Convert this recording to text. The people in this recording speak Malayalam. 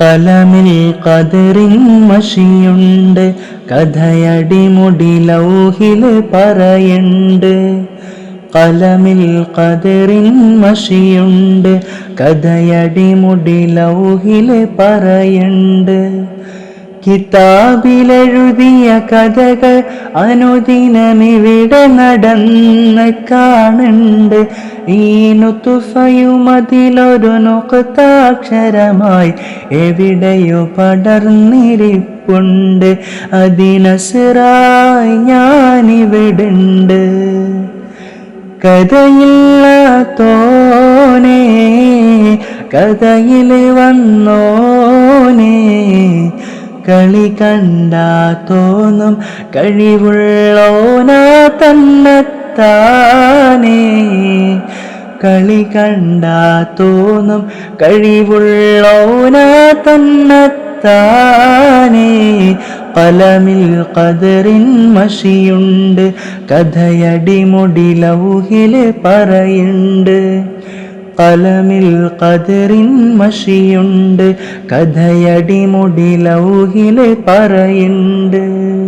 കലമിൽ കതിറിൻ മഷിയുണ്ട്. കഥയടിമുടി ലൗഹിൽ പറയണ്ട്. കലമിൽ കതിറിൻ മഷിയുണ്ട്. കഥയടിമുടി ലൗഹിൽ പറയണ്ട്. കിതാബിലെഴുതിയ കഥകൾ അനുദിനമിവിടെ നടന്ന് കാണുണ്ട്. ഈ നുത്തുഫയും അതിലൊരു നുക്താക്ഷരമായി എവിടെയോ പടർന്നിരിപ്പുണ്ട്. അതിനസിറായി ഞാനിവിടുണ്ട്. കഥയില്ലാത്തോനേ കഥയിൽ വന്നോനേ കളി കണ്ടാ തോന്നും കഴിവുള്ളോനാ തന്നെത്താനേ. കളി കണ്ടാ തോന്നും കഴിവുള്ളോനാ തന്നെത്താനേ. പലമിൽ കതറിൻ മഷിയുണ്ട് കഥയടിമുടി ലൗഹിൽ പറയുണ്ട്. കലമിൽ കതിറിൻ മഷിയുണ്ട്. കഥയടിമുടി ലൗഹിലെ പറയുണ്ട്.